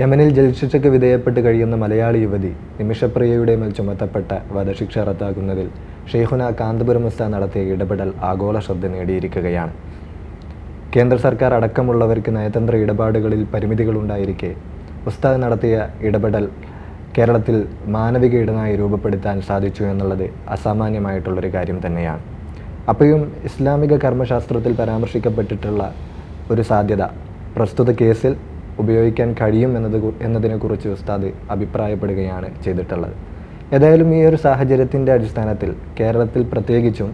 യമനിൽ ജലശിക്ഷയ്ക്ക് വിധേയപ്പെട്ട് കഴിയുന്ന മലയാളി യുവതി നിമിഷപ്രിയയുടെ മേൽ ചുമത്തപ്പെട്ട വധശിക്ഷ റദ്ദാക്കുന്നതിൽ ഷെയ്ഖുന കാന്തപുരം ഉസ്താദ് നടത്തിയ ഇടപെടൽ ആഗോള ശ്രദ്ധ നേടിയിരിക്കുകയാണ്. കേന്ദ്ര സർക്കാർ അടക്കമുള്ളവർക്ക് നയതന്ത്ര ഇടപാടുകളിൽ പരിമിതികളുണ്ടായിരിക്കെ ഉസ്താദ് നടത്തിയ ഇടപെടൽ കേരളത്തിൽ മാനവിക ഇടനായി രൂപപ്പെടുത്താൻ സാധിച്ചു എന്നുള്ളത് അസാമാന്യമായിട്ടുള്ളൊരു കാര്യം തന്നെയാണ്. അപ്പോഴും ഇസ്ലാമിക കർമ്മശാസ്ത്രത്തിൽ പരാമർശിക്കപ്പെട്ടിട്ടുള്ള ഒരു സാധ്യത. പ്രസ്തുത കേസിൽ ഉപയോഗിക്കാൻ കഴിയും എന്നത് എന്നതിനെക്കുറിച്ച് ഉസ്താദ് അഭിപ്രായപ്പെടുകയാണ് ചെയ്തിട്ടുള്ളത്. ഏതായാലും ഈ ഒരു സാഹചര്യത്തിന്റെ അടിസ്ഥാനത്തിൽ കേരളത്തിൽ പ്രത്യേകിച്ചും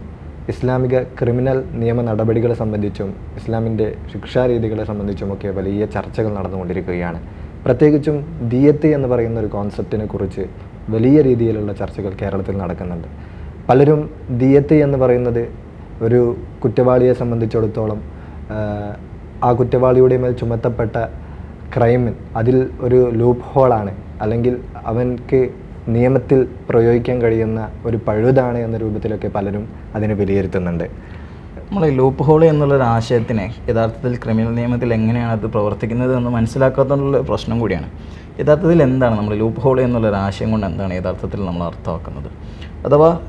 ഇസ്ലാമിക ക്രിമിനൽ നിയമ നടപടികളെ സംബന്ധിച്ചും ഇസ്ലാമിന്റെ ശിക്ഷാരീതികളെ സംബന്ധിച്ചുമൊക്കെ വലിയ ചർച്ചകൾ നടന്നുകൊണ്ടിരിക്കുകയാണ്. പ്രത്യേകിച്ചും ദിയത്ത് എന്ന് പറയുന്ന ഒരു കോൺസെപ്റ്റിനെ കുറിച്ച് വലിയ രീതിയിലുള്ള ചർച്ചകൾ കേരളത്തിൽ നടക്കുന്നുണ്ട്. പലരും ദിയത്ത് എന്ന് പറയുന്നത് ഒരു കുറ്റവാളിയെ സംബന്ധിച്ചിടത്തോളം ആ കുറ്റവാളിയുടെ മേൽ ചുമത്തപ്പെട്ട ക്രൈമിൽ അതിൽ ഒരു ലൂപ്പ് ഹോളാണ് അല്ലെങ്കിൽ അവൻക്ക് നിയമത്തിൽ പ്രയോഗിക്കാൻ കഴിയുന്ന ഒരു പഴുതാണ് എന്ന രൂപത്തിലൊക്കെ പലരും അതിനെ വിലയിരുത്തുന്നുണ്ട്. നമ്മൾ ഈ ലൂപ്പ് ഹോൾ എന്നുള്ളൊരു ആശയത്തിനെ യഥാർത്ഥത്തിൽ ക്രിമിനൽ നിയമത്തിൽ എങ്ങനെയാണ് അത് പ്രവർത്തിക്കുന്നത് എന്ന് മനസ്സിലാക്കാത്തതിനുള്ള പ്രശ്നം കൂടിയാണ്. യഥാർത്ഥത്തിൽ എന്താണ് നമ്മൾ ലൂപ്പ് ഹോൾ എന്നുള്ളൊരു ആശയം കൊണ്ട് എന്താണ് യഥാർത്ഥത്തിൽ നമ്മൾ അർത്ഥമാക്കുന്നത്? അഥവാ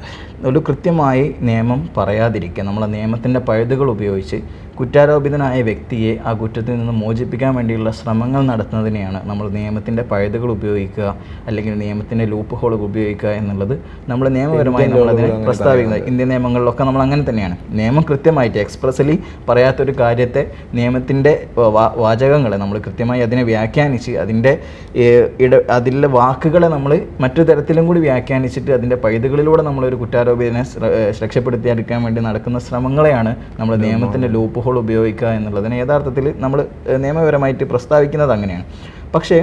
ഒരു കൃത്യമായി നിയമം പറയാതിരിക്കുക. നമ്മൾ നിയമത്തിന്റെ പഴുതുകൾ ഉപയോഗിച്ച് കുറ്റാരോപിതനായ വ്യക്തിയെ ആ കുറ്റത്തിൽ നിന്ന് മോചിപ്പിക്കാൻ വേണ്ടിയുള്ള ശ്രമങ്ങൾ നടത്തുന്നതിനെയാണ് നമ്മൾ നിയമത്തിന്റെ പഴുതുകൾ ഉപയോഗിക്കുക അല്ലെങ്കിൽ നിയമത്തിന്റെ ലൂപ്പ് ഹോളുകൾ ഉപയോഗിക്കുക എന്നുള്ളത് നമ്മൾ നിയമപരമായി നമ്മളതിനെ പ്രസ്താവിക്കുന്നത്. ഇന്ത്യൻ നിയമങ്ങളിലൊക്കെ നമ്മൾ അങ്ങനെ തന്നെയാണ്. നിയമം കൃത്യമായിട്ട് എക്സ്പ്രസ്ലി പറയാത്തൊരു കാര്യത്തെ നിയമത്തിന്റെ വാചകങ്ങളെ നമ്മൾ കൃത്യമായി അതിനെ വ്യാഖ്യാനിച്ച് അതിന്റെ ഇട അതിലെ വാക്കുകളെ നമ്മൾ മറ്റു തരത്തിലും കൂടി വ്യാഖ്യാനിച്ചിട്ട് അതിന്റെ പഴുതുകളിലൂടെ നമ്മളൊരു കുറ്റാരോപിതനെ രക്ഷപ്പെടുത്തി രക്ഷപ്പെടുത്തിയെടുക്കാൻ വേണ്ടി നടക്കുന്ന ശ്രമങ്ങളെയാണ് നമ്മൾ നിയമത്തിന്റെ ലൂപ്പ് ഹോൾ ഉപയോഗിക്കുക എന്നുള്ളതിന് യഥാർത്ഥത്തിൽ നമ്മൾ നിയമപരമായിട്ട് പ്രസ്താവിക്കുന്നത് അങ്ങനെയാണ്. പക്ഷേ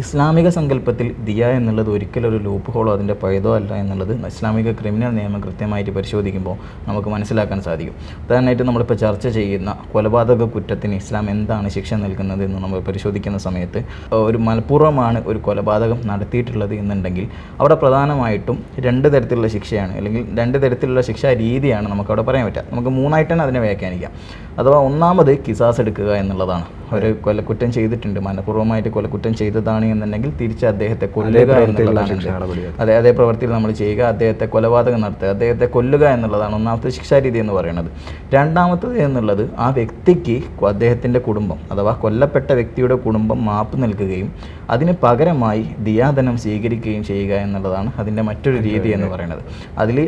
ഇസ്ലാമിക സങ്കല്പത്തിൽ ദിയ എന്നുള്ളത് ഒരിക്കലും ഒരു ലൂപ്പ് ഹോളോ അതിന്റെ പഴുതോ അല്ല എന്നുള്ളത് ഇസ്ലാമിക ക്രിമിനൽ നിയമം കൃത്യമായിട്ട് പരിശോധിക്കുമ്പോൾ നമുക്ക് മനസ്സിലാക്കാൻ സാധിക്കും. ഉദാഹരണമായിട്ട് നമ്മളിപ്പോൾ ചർച്ച ചെയ്യുന്ന കൊലപാതക കുറ്റത്തിന് ഇസ്ലാം എന്താണ് ശിക്ഷ നൽകുന്നത് എന്ന് നമ്മൾ പരിശോധിക്കുന്ന സമയത്ത് ഒരു മനഃപൂർവമാണ് ഒരു കൊലപാതകം നടത്തിയിട്ടുള്ളത് എന്നുണ്ടെങ്കിൽ അവിടെ പ്രധാനമായിട്ടും രണ്ട് തരത്തിലുള്ള ശിക്ഷയാണ് അല്ലെങ്കിൽ രണ്ട് തരത്തിലുള്ള ശിക്ഷാ രീതിയാണ് നമുക്കവിടെ പറയാൻ പറ്റുക. നമുക്ക് മൂന്നായിട്ടാണ് അതിനെ വ്യാഖ്യാനിക്കാം. അഥവാ ഒന്നാമത് കിസാസ് എടുക്കുക എന്നുള്ളതാണ്. ഒരു കൊലക്കുറ്റം ചെയ്തിട്ടുണ്ട്. മനഃപൂർവമായിട്ട് കൊലക്കുറ്റം ചെയ്തതാണ് എന്നുണ്ടെങ്കിൽ തിരിച്ച് അദ്ദേഹത്തെ കൊല്ലുക എന്നുള്ളതാണ് അതെ. അതേ പ്രവൃത്തിയിൽ നമ്മൾ ചെയ്യുക അദ്ദേഹത്തെ കൊലപാതകം നടത്തുക അദ്ദേഹത്തെ കൊല്ലുക എന്നുള്ളതാണ് ഒന്നാമത്തെ ശിക്ഷാരീതി എന്ന് പറയുന്നത്. രണ്ടാമത്തത് എന്നുള്ളത് ആ വ്യക്തിക്ക് അദ്ദേഹത്തിന്റെ കുടുംബം അഥവാ കൊല്ലപ്പെട്ട വ്യക്തിയുടെ കുടുംബം മാപ്പ് നൽകുകയും അതിന് പകരമായി ദിയാദനം സ്വീകരിക്കുകയും ചെയ്യുക എന്നുള്ളതാണ് അതിന്റെ മറ്റൊരു രീതി എന്ന് പറയുന്നത്. അതിൽ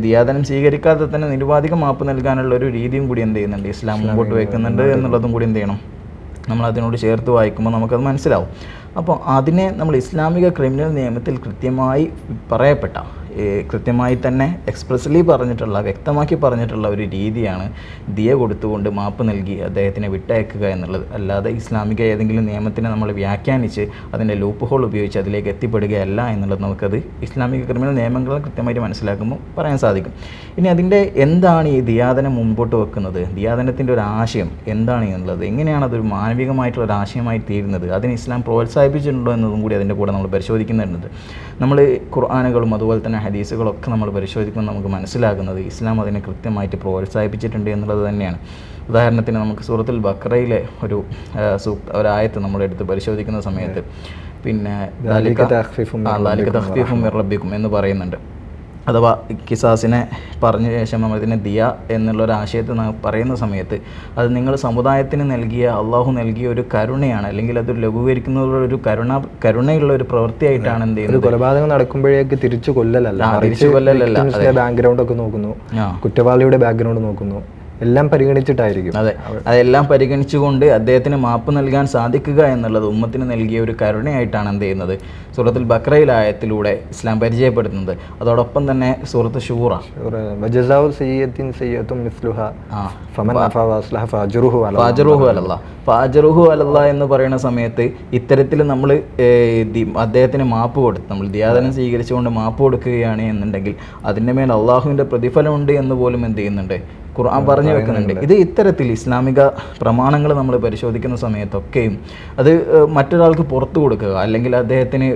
ദിയാദനം സ്വീകരിക്കാതെ തന്നെ നിരുപാധികം മാപ്പ് നൽകാനുള്ള ഒരു രീതിയും കൂടി എന്ത് ചെയ്യുന്നുണ്ട്? ഇസ്ലാം മുമ്പോട്ട് വയ്ക്കുന്നുണ്ട് എന്നുള്ളതും കൂടി എന്ത് ചെയ്യണം? നമ്മൾ അതിനോട് ചേർത്ത് വായിക്കുമ്പോൾ നമുക്കത് മനസ്സിലാവും. അപ്പോൾ അതിനെ നമ്മൾ ഇസ്ലാമിക ക്രിമിനൽ നിയമത്തിൽ കൃത്യമായി പറയപ്പെട്ട കൃത്യമായി തന്നെ എക്സ്പ്രസ്ലി പറഞ്ഞിട്ടുള്ള വ്യക്തമാക്കി പറഞ്ഞിട്ടുള്ള ഒരു രീതിയാണ് ദിയ കൊടുത്തുകൊണ്ട് മാപ്പ് നൽകി അദ്ദേഹത്തിനെ വിട്ടയക്കുക എന്നുള്ളത്. അല്ലാതെ ഇസ്ലാമിക ഏതെങ്കിലും നിയമത്തിനെ നമ്മൾ വ്യാഖ്യാനിച്ച് അതിന്റെ ലൂപ്പ് ഹോൾ ഉപയോഗിച്ച് അതിലേക്ക് എത്തിപ്പെടുകയല്ല എന്നുള്ളത് നമുക്കത് ഇസ്ലാമിക ക്രിമിനൽ നിയമങ്ങൾ കൃത്യമായിട്ട് മനസ്സിലാക്കുമ്പോൾ പറയാൻ സാധിക്കും. ഇനി അതിന്റെ എന്താണ് ഈ ദിയാദനം മുമ്പോട്ട് വെക്കുന്നത്? ദിയാദനത്തിന്റെ ഒരു ആശയം എന്താണ് എന്നുള്ളത്? എങ്ങനെയാണ് അതൊരു മാനവികമായിട്ടുള്ള ഒരു ആശയമായി തീരുന്നത്? അതിന് ഇസ്ലാം പ്രോത്സാഹിപ്പിച്ചിട്ടുണ്ടോ എന്നതും കൂടി അതിന്റെ കൂടെ നമ്മൾ പരിശോധിക്കുന്നുണ്ട്. നമ്മൾ ഖുർആാനുകളും അതുപോലെ തന്നെ ഹദീസുകളൊക്കെ നമ്മൾ പരിശോധിക്കുമ്പോൾ നമുക്ക് മനസ്സിലാകുന്നത് ഇസ്ലാം അതിനെ കൃത്യമായിട്ട് പ്രോത്സാഹിപ്പിച്ചിട്ടുണ്ട് എന്നുള്ളത് തന്നെയാണ്. ഉദാഹരണത്തിന് നമുക്ക് സൂറത്തുൽ ബക്രയിലെ ഒരു സൂക്ത ഒരായത്ത് നമ്മളെടുത്ത് പരിശോധിക്കുന്ന സമയത്ത് പിന്നെ റബ്ബിക്കും എന്ന് പറയുന്നുണ്ട്. അഥവാ കിസാസിനെ പറഞ്ഞ ശേഷം നമ്മൾ ഇതിനെ ദിയ എന്നുള്ള ഒരു ആശയത്തെ പറയുന്ന സമയത്ത് അത് നിങ്ങൾ സമുദായത്തിന് നൽകിയ അള്ളാഹു നൽകിയ ഒരു കരുണയാണ്. അല്ലെങ്കിൽ അത് ലഘൂകരിക്കുന്നതിലുള്ള ഒരു കരുണ കരുണയുള്ള ഒരു പ്രവൃത്തിയായിട്ടാണ് എന്ത് ചെയ്യുന്നത്? കൊലപാതകം നടക്കുമ്പോഴേക്ക് തിരിച്ചു കൊല്ലലല്ല. തിരിച്ചു കൊല്ലലല്ല, ബാക്ക്ഗ്രൗണ്ട് ഒക്കെ നോക്കുന്നു. കുറ്റവാളിയുടെ ബാക്ക്ഗ്രൗണ്ട് നോക്കുന്നു. എല്ലാം പരിഗണിച്ചിട്ടായിരിക്കും. അതെ. അതെല്ലാം പരിഗണിച്ചുകൊണ്ട് അദ്ദേഹത്തിന് മാപ്പ് നൽകാൻ സാധിക്കുക എന്നുള്ളത് ഉമ്മത്തിന് നൽകിയ ഒരു കരുണയായിട്ടാണ് എന്ത് ചെയ്യുന്നത്. സൂറത്തുൽ ബക്രയിലായത്തിലൂടെ ഇസ്ലാം പരിചയപ്പെടുത്തുന്നത്. അതോടൊപ്പം തന്നെ സൂറത്ത് ഷൂറ. ഫാജറുഹു അലല്ല എന്ന് പറയുന്ന സമയത്ത് ഇത്തരത്തിൽ നമ്മൾ അദ്ദേഹത്തിന് മാപ്പ് കൊടുത്ത് നമ്മൾ ദിയാദനം സ്വീകരിച്ചുകൊണ്ട് മാപ്പ് കൊടുക്കുകയാണ് എന്നുണ്ടെങ്കിൽ അതിന്റെ മേൽ അള്ളാഹുവിന്റെ പ്രതിഫലമുണ്ട് എന്ന് പോലും എന്ത് ചെയ്യുന്നുണ്ട്? ഖുർആൻ പറഞ്ഞു വെക്കുന്നുണ്ട്. ഇത് ഇത്തരത്തിൽ ഇസ്ലാമിക പ്രമാണങ്ങൾ നമ്മൾ പരിശോധിക്കുന്ന സമയത്തൊക്കെയും അത് മറ്റൊരാൾക്ക് പുറത്തു കൊടുക്കുക അല്ലെങ്കിൽ അദ്ദേഹത്തിന്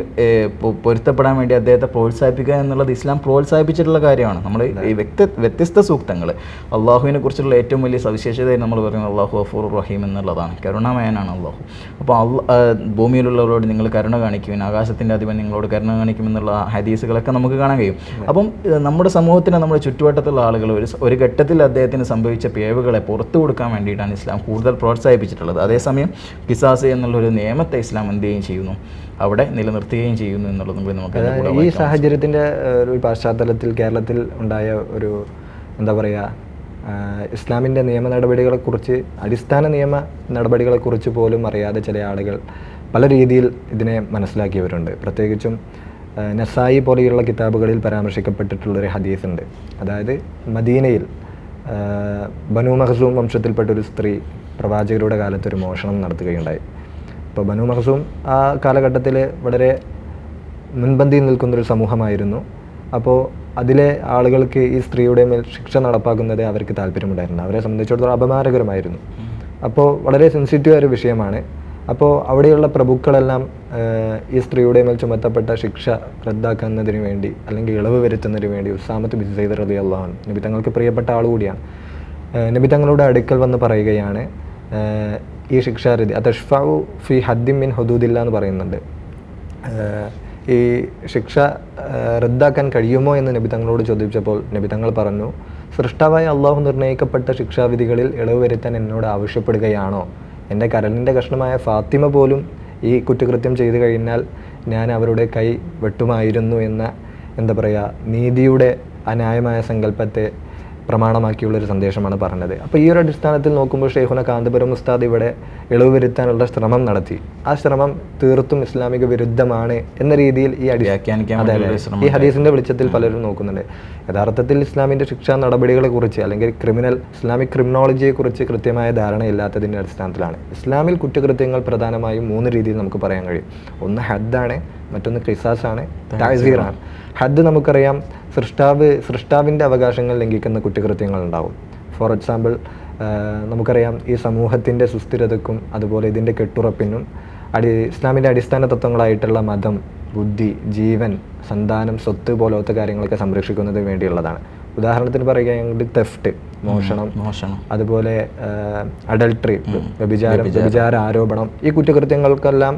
പൊരുത്തപ്പെടാൻ വേണ്ടി അദ്ദേഹത്തെ പ്രോത്സാഹിപ്പിക്കുക എന്നുള്ളത് ഇസ്ലാം പ്രോത്സാഹിപ്പിച്ചിട്ടുള്ള കാര്യമാണ്. നമ്മൾ ഈ വ്യക്തി വ്യത്യസ്ത സൂക്തങ്ങൾ അള്ളാഹുവിനെ കുറിച്ചുള്ള ഏറ്റവും വലിയ സവിശേഷതയായി നമ്മൾ പറയുന്നത് അള്ളാഹു അഫൂർ റഹീം എന്നുള്ളതാണ്. കരുണാമയനാണ് അള്ളാഹു. അപ്പോൾ ഭൂമിയിലുള്ളവരോട് നിങ്ങൾ കരുണ കാണിക്കുവാൻ ആകാശത്തിന്റെ അധിപൻ നിങ്ങളോട് കരുണ കാണിക്കുമെന്നുള്ള ഹദീസുകളൊക്കെ നമുക്ക് കാണാൻ കഴിയും. അപ്പം നമ്മുടെ സമൂഹത്തിന് നമ്മുടെ ചുറ്റുവട്ടത്തുള്ള ആളുകൾ ഒരു ഒരു ഘട്ടത്തിൽ അദ്ദേഹത്തിന് സംഭവിച്ച പിഴവുകളെ പുറത്തു കൊടുക്കാൻ വേണ്ടിയിട്ടാണ് ഇസ്ലാം കൂടുതൽ പ്രോത്സാഹിപ്പിച്ചിട്ടുള്ളത്. അതേസമയം കിസാസ് എന്നുള്ളൊരു നിയമത്തെ ഇസ്ലാം എന്ത് ചെയ്യുകയും ചെയ്യുന്നു? അവിടെ നിലനിർത്തുകയും ചെയ്യുന്നു എന്നുള്ളതും കൂടി നമുക്ക് ഈ സാഹചര്യത്തിന്റെ ഒരു പശ്ചാത്തലത്തിൽ കേരളത്തിൽ ഉണ്ടായ ഒരു എന്താ പറയുക ഇസ്ലാമിന്റെ നിയമ നടപടികളെക്കുറിച്ച് അടിസ്ഥാന നിയമ നടപടികളെക്കുറിച്ച് പോലും അറിയാതെ ചില ആളുകൾ പല രീതിയിൽ ഇതിനെ മനസ്സിലാക്കിയവരുണ്ട്. പ്രത്യേകിച്ചും നസായി പോലെയുള്ള കിതാബുകളിൽ പരാമർശിക്കപ്പെട്ടിട്ടുള്ളൊരു ഹദീസ് ഉണ്ട് അതായത് മദീനയിൽ ബനു മഹസൂം വംശത്തിൽപ്പെട്ട ഒരു സ്ത്രീ പ്രവാചകരുടെ കാലത്ത് ഒരു മോഷണം നടത്തുകയുണ്ടായി. അപ്പോൾ ബനു മഹസൂം ആ കാലഘട്ടത്തിൽ വളരെ മുൻപന്തിയിൽ നിൽക്കുന്നൊരു സമൂഹമായിരുന്നു. അപ്പോൾ അതിലെ ആളുകൾക്ക് ഈ സ്ത്രീയുടെ മേൽ ശിക്ഷ നടപ്പാക്കുന്നത് അവർക്ക് താല്പര്യമുണ്ടായിരുന്നു അവരെ സംബന്ധിച്ചിടത്തോളം അപമാനകരമായിരുന്നു. അപ്പോൾ വളരെ സെൻസിറ്റീവ് ഒരു വിഷയമാണ്. അപ്പോൾ അവിടെയുള്ള പ്രഭുക്കളെല്ലാം ഈ സ്ത്രീയുടെ മേൽ ചുമത്തപ്പെട്ട ശിക്ഷ റദ്ദാക്കുന്നതിന് വേണ്ടി അല്ലെങ്കിൽ ഇളവ് വരുത്തുന്നതിന് വേണ്ടി ഉസാമത്ത് ബിൻ റതി അള്ളാഹു നബി തങ്ങൾക്ക് പ്രിയപ്പെട്ട ആൾ കൂടിയാണ്. നബി തങ്ങളുടെ അടുക്കൽ വന്ന് പറയുകയാണ് ഈ ശിക്ഷാരീതി അതഷ്ഫാവു ഫി ഹദ്ദിൻ മിൻ ഹുദൂദില്ല എന്ന് പറയുന്നുണ്ട്. ഈ ശിക്ഷ റദ്ദാക്കാൻ കഴിയുമോ എന്ന് നബി തങ്ങളോട് ചോദിച്ചപ്പോൾ നബി തങ്ങൾ പറഞ്ഞു സൃഷ്ടാവായ അള്ളാഹു നിർണയിക്കപ്പെട്ട ശിക്ഷാവിധികളിൽ ഇളവ് വരുത്താൻ എന്നോട് ആവശ്യപ്പെടുകയാണോ? എന്റെ കരളിന്റെ കഷ്ണമായ ഫാത്തിമ പോലും ഈ കുറ്റകൃത്യം ചെയ്തു കഴിഞ്ഞാൽ ഞാൻ അവരുടെ കൈ വെട്ടുമായിരുന്നു എന്ന എന്താ പറയുക നീതിയുടെ അന്യായമായ സങ്കല്പത്തെ പ്രമാണമാക്കിയുള്ള ഒരു സന്ദേശമാണ് പറഞ്ഞത്. അപ്പോൾ ഈ ഒരു അടിസ്ഥാനത്തിൽ നോക്കുമ്പോൾ ഷെയ്ഖുന കാന്തപുരം ഉസ്താദ് ഇവിടെ ഇളവ് വരുത്താനുള്ള ശ്രമം നടത്തി. ആ ശ്രമം തീർത്തും ഇസ്ലാമിക വിരുദ്ധമാണ് എന്ന രീതിയിൽ ഈ അടി അതെ, ഈ ഹദീസിന്റെ വെളിച്ചത്തിൽ പലരും നോക്കുന്നുണ്ട്. യഥാർത്ഥത്തിൽ ഇസ്ലാമിന്റെ ശിക്ഷാ നടപടികളെ കുറിച്ച് അല്ലെങ്കിൽ ക്രിമിനൽ ഇസ്ലാമിക് ക്രിമിനോളജിയെ കുറിച്ച് കൃത്യമായ ധാരണയില്ലാത്തതിന്റെ അടിസ്ഥാനത്തിലാണ്. ഇസ്ലാമിൽ കുറ്റകൃത്യങ്ങൾ പ്രധാനമായും മൂന്ന് രീതിയിൽ നമുക്ക് പറയാൻ കഴിയും. ഒന്ന് ഹദ്ദാണ് മറ്റൊന്ന് ക്രിസാസാണ് താസീറാണ് ഹദ് നമുക്കറിയാം സൃഷ്ടാവ് സൃഷ്ടാവിന്റെ അവകാശങ്ങൾ ലംഘിക്കുന്ന കുറ്റകൃത്യങ്ങൾ ഉണ്ടാവും ഫോർ എക്സാമ്പിൾ നമുക്കറിയാം ഈ സമൂഹത്തിന്റെ സുസ്ഥിരതക്കും അതുപോലെ ഇതിന്റെ കെട്ടുറപ്പിനും അടി ഇസ്ലാമിന്റെ അടിസ്ഥാന തത്വങ്ങളായിട്ടുള്ള മതം ബുദ്ധി ജീവൻ സന്താനം സ്വത്ത് പോലത്തെ കാര്യങ്ങളൊക്കെ സംരക്ഷിക്കുന്നതിന് വേണ്ടിയുള്ളതാണ്. ഉദാഹരണത്തിന് പറയുകയാണെങ്കിൽ തെഫ്റ്റ് മോഷണം മോഷണം. അതുപോലെ അഡൾട്ടറി വ്യഭിചാരം വ്യഭിചാര. ആരോപണം ഈ കുറ്റകൃത്യങ്ങൾക്കെല്ലാം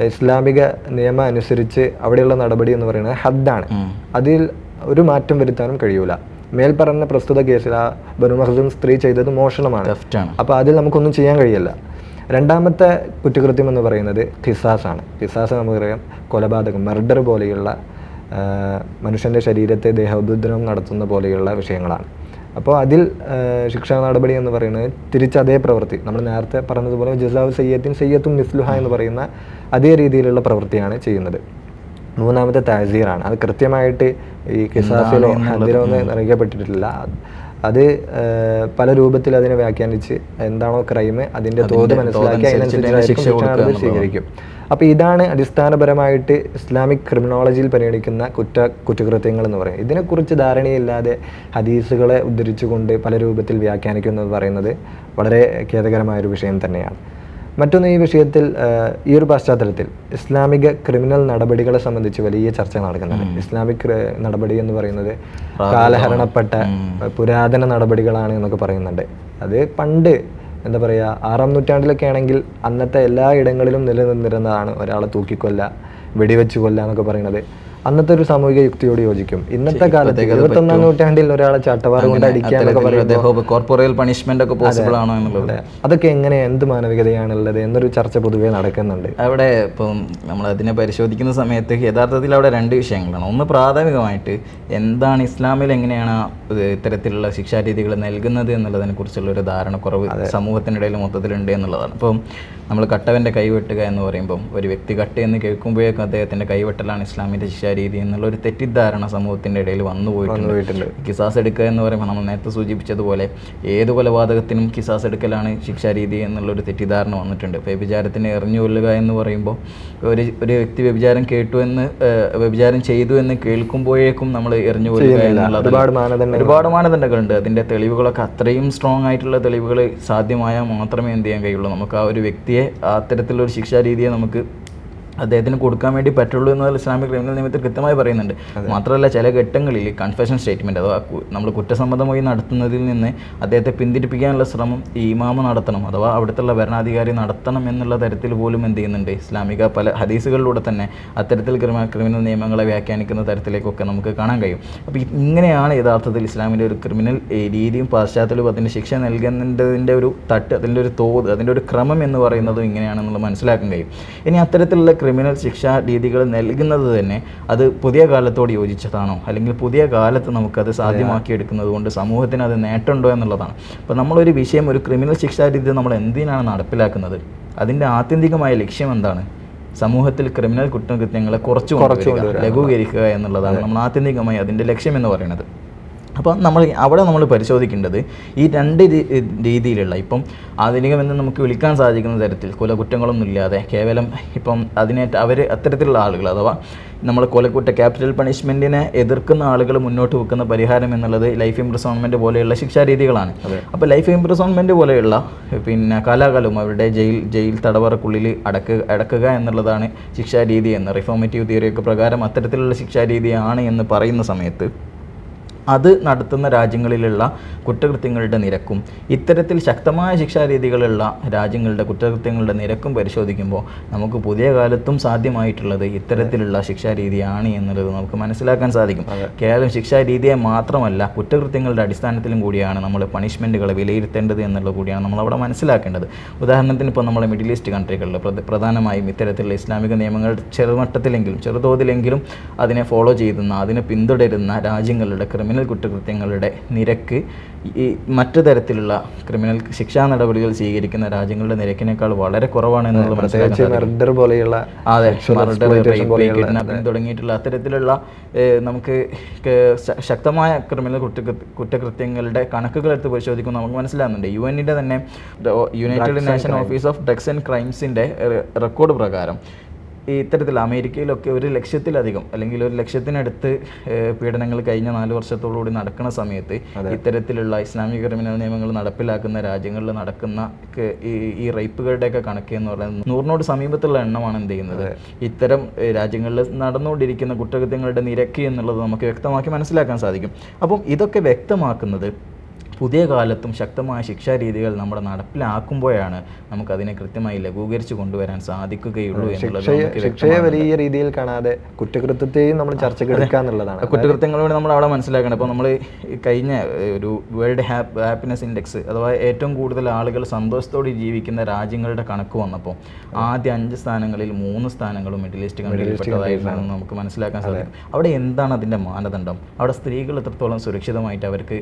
ഇസ്ലാമിക നിയമം അനുസരിച്ച് അവിടെയുള്ള നടപടി എന്ന് പറയുന്നത് ഹദ്ദാണ്. അതിൽ ഒരു മാറ്റം വരുത്താനും കഴിയൂല. മേൽപ്പറഞ്ഞ പ്രസ്തുത കേസിൽ ആ ബനു മഹസൂം സ്ത്രീ ചെയ്തത് മോഷണമാണ്. അപ്പോൾ അതിൽ നമുക്കൊന്നും ചെയ്യാൻ കഴിയില്ല. രണ്ടാമത്തെ കുറ്റകൃത്യം എന്ന് പറയുന്നത് ഖിസാസ് ആണ്. ഖിസാസ് നമുക്കറിയാം കൊലപാതകം മർഡർ പോലെയുള്ള മനുഷ്യന്റെ മനുഷ്യന്റെ ശരീരത്തെ ദേഹോപദ്രവം നടത്തുന്ന പോലെയുള്ള വിഷയങ്ങളാണ്. അപ്പോൾ അതിൽ ശിക്ഷാ നടപടി എന്ന് പറയുന്നത് തിരിച്ച് അതേ പ്രവൃത്തി. നമ്മൾ നേരത്തെ പറഞ്ഞതുപോലെ ജസാവ് സയ്യത്തിൻ സയ്യത്തും മിസ്ലുഹ എന്ന് പറയുന്ന അതേ രീതിയിലുള്ള പ്രവൃത്തിയാണ് ചെയ്യുന്നത്. മൂന്നാമത്തെ താസീറാണ് അത് കൃത്യമായിട്ട് ഈ കിസാസിലോ ഹദിലോ ഒന്നും അറിയിക്കപ്പെട്ടിട്ടില്ല അത് പല രൂപത്തിൽ അതിനെ വ്യാഖ്യാനിച്ച് എന്താണോ ക്രൈം അതിന്റെ തോത് മനസ്സിലാക്കി അതിനനുസരിച്ച് ശിക്ഷ സ്വീകരിക്കും. അപ്പോൾ ഇതാണ് അടിസ്ഥാനപരമായിട്ട് ഇസ്ലാമിക് ക്രിമിനോളജിയിൽ പരിഗണിക്കുന്ന കുറ്റ കുറ്റകൃത്യങ്ങൾ എന്ന് പറയും ഇതിനെക്കുറിച്ച് ധാരണയില്ലാതെ ഹദീസുകളെ ഉദ്ധരിച്ചുകൊണ്ട് പല രൂപത്തിൽ വ്യാഖ്യാനിക്കുന്നു എന്ന് പറയുന്നത് വളരെ ഖേദകരമായ ഒരു വിഷയം തന്നെയാണ്. മറ്റൊന്ന് ഈ വിഷയത്തിൽ ഈ ഒരു പശ്ചാത്തലത്തിൽ ഇസ്ലാമിക ക്രിമിനൽ നടപടികളെ സംബന്ധിച്ച് വലിയ ചർച്ച നടക്കുന്നുണ്ട്. ഇസ്ലാമിക് നടപടി എന്ന് പറയുന്നത് കാലഹരണപ്പെട്ട പുരാതന നടപടികളാണ് എന്നൊക്കെ പറയുന്നുണ്ട്. അത് പണ്ട് എന്താ പറയുക ആറാം നൂറ്റാണ്ടിലൊക്കെ ആണെങ്കിൽ അന്നത്തെ എല്ലാ ഇടങ്ങളിലും നിലനിന്നിരുന്നതാണ് ഒരാളെ തൂക്കിക്കൊല്ല വെടിവെച്ച് കൊല്ല എന്നൊക്കെ പറയുന്നത്. അന്നത്തെ ഒരു സാമൂഹിക യുക്തിയോട് യോജിക്കും. ഇന്നത്തെ കാലത്ത് ഇരുപത്തൊന്നാം നൂറ്റാണ്ടിൽ ഒരാളെ ചട്ടവാറ കൊണ്ട് അടിക്കുക പണിഷ്മെന്റ് ഒക്കെ പോസിബിൾ ആണോ എന്നുള്ളത് അതൊക്കെ എങ്ങനെ എന്ത് മാനവികതയാണുള്ളത്? എന്നൊരു ചർച്ച പൊതുവേ നടക്കുന്നുണ്ട്. അവിടെ ഇപ്പം നമ്മൾ അതിനെ പരിശോധിക്കുന്ന സമയത്ത് യഥാർത്ഥത്തിൽ അവിടെ രണ്ട് വിഷയങ്ങളാണ്. ഒന്ന് പ്രാഥമികമായിട്ട് എന്താണ് ഇസ്ലാമിൽ എങ്ങനെയാണ് ഇത് ഇത്തരത്തിലുള്ള ശിക്ഷാരീതികൾ നൽകുന്നത് എന്നുള്ളതിനെ കുറിച്ചുള്ള ഒരു ധാരണക്കുറവ് സമൂഹത്തിനിടയിൽ മൊത്തത്തിലുണ്ട് എന്നുള്ളതാണ്. ഇപ്പം നമ്മൾ കട്ടവന്റെ കൈവെട്ടുക എന്ന് പറയുമ്പം ഒരു വ്യക്തി കട്ട് എന്ന് കേൾക്കുമ്പോഴേക്കും അദ്ദേഹത്തിന്റെ കൈവെട്ടലാണ് ഇസ്ലാമിന്റെ ശിക്ഷാരീതി എന്നുള്ള ഒരു തെറ്റിദ്ധാരണ സമൂഹത്തിന്റെ ഇടയിൽ വന്നു പോയിട്ടുണ്ട്. കിസാസ് എടുക്കുക എന്ന് പറയുമ്പോൾ നമ്മൾ നേരത്തെ സൂചിപ്പിച്ചതുപോലെ ഏത് കൊലപാതകത്തിനും കിസാസ് എടുക്കലാണ് ശിക്ഷാരീതി എന്നുള്ളൊരു തെറ്റിദ്ധാരണ വന്നിട്ടുണ്ട്. വ്യഭിചാരത്തിന് എറിഞ്ഞു കൊല്ലുക എന്ന് പറയുമ്പോൾ ഒരു ഒരു വ്യക്തി വ്യഭിചാരം കേട്ടു എന്ന് വ്യഭിചാരം ചെയ്തു എന്ന് കേൾക്കുമ്പോഴേക്കും നമ്മൾ എറിഞ്ഞു കൊല്ലുക എന്നുള്ളത് ഒരുപാട് മാനദണ്ഡങ്ങൾ. ഒരുപാട് മാനദണ്ഡങ്ങളുണ്ട്. അതിന്റെ തെളിവുകളൊക്കെ അത്രയും സ്ട്രോങ് ആയിട്ടുള്ള തെളിവുകൾ സാധ്യമായാൽ മാത്രമേ എന്ത് ചെയ്യാൻ കഴിയുള്ളൂ. നമുക്ക് ആ ഒരു വ്യക്തിയെ അത്തരത്തിലുള്ള ഒരു ശിക്ഷാരീതിയെ നമുക്ക് അദ്ദേഹത്തിന് കൊടുക്കാൻ വേണ്ടി പറ്റുള്ളൂ എന്നത് ഇസ്ലാമിക് ക്രിമിനൽ നിയമത്തിൽ കൃത്യമായി പറയുന്നുണ്ട്. മാത്രമല്ല ചില ഘട്ടങ്ങളിൽ കൺഫെഷൻ സ്റ്റേറ്റ്മെന്റ് അഥവാ നമ്മൾ കുറ്റസമ്മതമായി നടത്തുന്നതിൽ നിന്ന് അദ്ദേഹത്തെ പിന്തിരിപ്പിക്കാനുള്ള ശ്രമം ഈ ഇമാമ നടത്തണം അഥവാ അവിടുത്തെ ഭരണാധികാരി നടത്തണം എന്നുള്ള തരത്തിൽ പോലും എന്ത് ചെയ്യുന്നുണ്ട്? ഇസ്ലാമിക പല ഹദീസുകളിലൂടെ തന്നെ അത്തരത്തിൽ ക്രിമിനൽ നിയമങ്ങളെ വ്യാഖ്യാനിക്കുന്ന തരത്തിലേക്കൊക്കെ നമുക്ക് കാണാൻ കഴിയും. അപ്പോൾ ഇങ്ങനെയാണ് യഥാർത്ഥത്തിൽ ഇസ്ലാമിന്റെ ഒരു ക്രിമിനൽ രീതിയും പാശ്ചാത്യവും അതിന് ശിക്ഷ നൽകുന്നതിന്റെ ഒരു തട്ട് അതിന്റെ ഒരു തോത് അതിന്റെ ഒരു ക്രമം എന്ന് പറയുന്നതും ഇങ്ങനെയാണെന്നുള്ളത് മനസ്സിലാക്കാൻ കഴിയും. ഇനി അത്തരത്തിലുള്ള ക്രിമിനൽ ശിക്ഷാ രീതികൾ നൽകുന്നത് തന്നെ അത് പുതിയ കാലത്തോട് യോജിച്ചതാണോ? അല്ലെങ്കിൽ പുതിയ കാലത്ത് നമുക്കത് സാധ്യമാക്കിയെടുക്കുന്നത് കൊണ്ട് സമൂഹത്തിന് അത് നേട്ടമുണ്ടോ എന്നുള്ളതാണ്. അപ്പോൾ നമ്മളൊരു വിഷയം ഒരു ക്രിമിനൽ ശിക്ഷാ രീതി നമ്മൾ എന്തിനാണ് നടപ്പിലാക്കുന്നത്? അതിന്റെ ആത്യന്തികമായ ലക്ഷ്യം എന്താണ്? സമൂഹത്തിൽ ക്രിമിനൽ കുറ്റകൃത്യങ്ങളെ കുറച്ച്. ലഘൂകരിക്കുക എന്നുള്ളതാണ് നമ്മൾ ആത്യന്തികമായി അതിന്റെ ലക്ഷ്യം എന്ന് പറയുന്നത്. അപ്പോൾ നമ്മൾ അവിടെ നമ്മൾ പരിശോധിക്കേണ്ടത് ഈ രണ്ട് രീതിയിലുള്ള ഇപ്പം ആധുനികമെന്ന് നമുക്ക് വിളിക്കാൻ സാധിക്കുന്ന തരത്തിൽ കൊലകുറ്റങ്ങളൊന്നും ഇല്ലാതെ കേവലം ഇപ്പം അതിനെ അവർ അത്തരത്തിലുള്ള ആളുകൾ അഥവാ നമ്മൾ കൊലക്കുറ്റ ക്യാപിറ്റൽ പണിഷ്മെന്റിനെ എതിർക്കുന്ന ആളുകൾ മുന്നോട്ട് വെക്കുന്ന പരിഹാരം എന്നുള്ളത് ലൈഫ് ഇംപ്രസോൺമെന്റ് പോലെയുള്ള ശിക്ഷാരീതികളാണ് അപ്പോൾ ലൈഫ് ഇംപ്രസോൺമെന്റ് പോലെയുള്ള പിന്നെ കാലാകാലവും അവരുടെ ജയിൽ ജയിൽ തടവറക്കുള്ളിൽ അടക്ക അടക്കുക എന്നുള്ളതാണ് ശിക്ഷാരീതി എന്ന് റിഫോമേറ്റീവ് തിയറിയൊക്കെ പ്രകാരം അത്തരത്തിലുള്ള ശിക്ഷാരീതിയാണ് എന്ന് പറയുന്ന സമയത്ത് അത് നടത്തുന്ന രാജ്യങ്ങളിലുള്ള കുറ്റകൃത്യങ്ങളുടെ നിരക്കും ഇത്തരത്തിൽ ശക്തമായ ശിക്ഷാരീതികളുള്ള രാജ്യങ്ങളുടെ കുറ്റകൃത്യങ്ങളുടെ നിരക്കും പരിശോധിക്കുമ്പോൾ നമുക്ക് പുതിയ കാലത്തും സാധ്യമായിട്ടുള്ളത് ഇത്തരത്തിലുള്ള ശിക്ഷാരീതിയാണ് എന്നുള്ളത് നമുക്ക് മനസ്സിലാക്കാൻ സാധിക്കും. കേവലം ശിക്ഷാരീതിയെ മാത്രമല്ല കുറ്റകൃത്യങ്ങളുടെ അടിസ്ഥാനത്തിലും കൂടിയാണ് നമ്മൾ പണിഷ്മെന്റുകളെ വിലയിരുത്തേണ്ടത് എന്നുള്ളത് കൂടിയാണ് നമ്മൾ അവിടെ മനസ്സിലാക്കേണ്ടത്. ഉദാഹരണത്തിന് ഇപ്പോൾ നമ്മുടെ മിഡിൽ ഈസ്റ്റ് കൺട്രികളിൽ പ്രധ- പ്രധാനമായും ഇത്തരത്തിലുള്ള ഇസ്ലാമിക നിയമങ്ങൾ ചെറുമട്ടത്തിലെങ്കിലും ചെറുതോതിലെങ്കിലും അതിനെ ഫോളോ ചെയ്യുന്ന അതിനെ പിന്തുടരുന്ന രാജ്യങ്ങളുടെ ക്രിമിനൽ കുറ്റകൃത്യങ്ങളുടെ നിരക്ക് ഈ മറ്റു തരത്തിലുള്ള ക്രിമിനൽ ശിക്ഷാ നടപടികൾ സ്വീകരിക്കുന്ന രാജ്യങ്ങളുടെ നിരക്കിനേക്കാൾ വളരെ കുറവാണ് എന്നുള്ളത് മനസ്സിലാക്കാൻ മർഡർ പോലെയുള്ള അതെ തുടങ്ങിയിട്ടുള്ള അത്തരത്തിലുള്ള നമുക്ക് ശക്തമായ ക്രിമിനൽ കുറ്റകൃ- കുറ്റകൃത്യങ്ങളുടെ കണക്കുകൾ എടുത്ത് പരിശോധിക്കുമ്പോൾ നമുക്ക് മനസ്സിലാകുന്നുണ്ട്. യു എന്നിന്റെ തന്നെ united nation. Office of drugs and ക്രൈംസിന്റെ record പ്രകാരം ഈ ഇത്തരത്തിൽ അമേരിക്കയിലൊക്കെ ഒരു ലക്ഷത്തിലധികം അല്ലെങ്കിൽ ഒരു ലക്ഷത്തിനടുത്ത് പീഡനങ്ങൾ കഴിഞ്ഞ നാല് വർഷത്തോടുകൂടി നടക്കുന്ന സമയത്ത് ഇത്തരത്തിലുള്ള ഇസ്ലാമിക ക്രിമിനൽ നിയമങ്ങൾ നടപ്പിലാക്കുന്ന രാജ്യങ്ങളിൽ നടക്കുന്ന ഈ റേപ്പുകളുടെയൊക്കെ കണക്ക് എന്ന് പറയുന്നത് നൂറിനോട് സമീപത്തുള്ള എണ്ണമാണ് എന്ത് ചെയ്യുന്നത്. ഇത്തരം രാജ്യങ്ങളിൽ നടന്നുകൊണ്ടിരിക്കുന്ന കുറ്റകൃത്യങ്ങളുടെ നിരക്ക് എന്നുള്ളത് നമുക്ക് വ്യക്തമാക്കി മനസ്സിലാക്കാൻ സാധിക്കും. അപ്പം ഇതൊക്കെ വ്യക്തമാക്കുന്നത് പുതിയ കാലത്തും ശക്തമായ ശിക്ഷാരീതികൾ നമ്മുടെ നടപ്പിലാക്കുമ്പോഴാണ് നമുക്കതിനെ കൃത്യമായി ലഘൂകരിച്ച് കൊണ്ടുവരാൻ സാധിക്കുകയുള്ളൂ എന്നുള്ളത് ശിക്ഷയെ. വലിയ രീതിയിൽ കാണാതെ കുറ്റകൃത്യത്തെയും നമ്മൾ ചർച്ചയ്ക്ക് എടുക്കുക എന്നുള്ളതാണ് കുറ്റകൃത്യങ്ങളോട് നമ്മൾ അവിടെ മനസ്സിലാക്കണം. ഇപ്പോൾ നമ്മൾ കഴിഞ്ഞ ഒരു വേൾഡ് ഹാപ്പിനെസ് ഇൻഡെക്സ് അഥവാ ഏറ്റവും കൂടുതൽ ആളുകൾ സന്തോഷത്തോടെ ജീവിക്കുന്ന രാജ്യങ്ങളുടെ കണക്ക് വന്നപ്പോൾ ആദ്യ അഞ്ച് സ്ഥാനങ്ങളിൽ മൂന്ന് സ്ഥാനങ്ങളും മിഡിൽ ഈസ്റ്റ് കൺട്രിയിൽപ്പെട്ടതായിരുന്നു നമുക്ക് മനസ്സിലാക്കാൻ സാധിക്കും അവിടെ എന്താണ് അതിന്റെ മാനദണ്ഡം? അവിടെ സ്ത്രീകൾ എത്രത്തോളം സുരക്ഷിതമായിട്ട് അവർക്ക്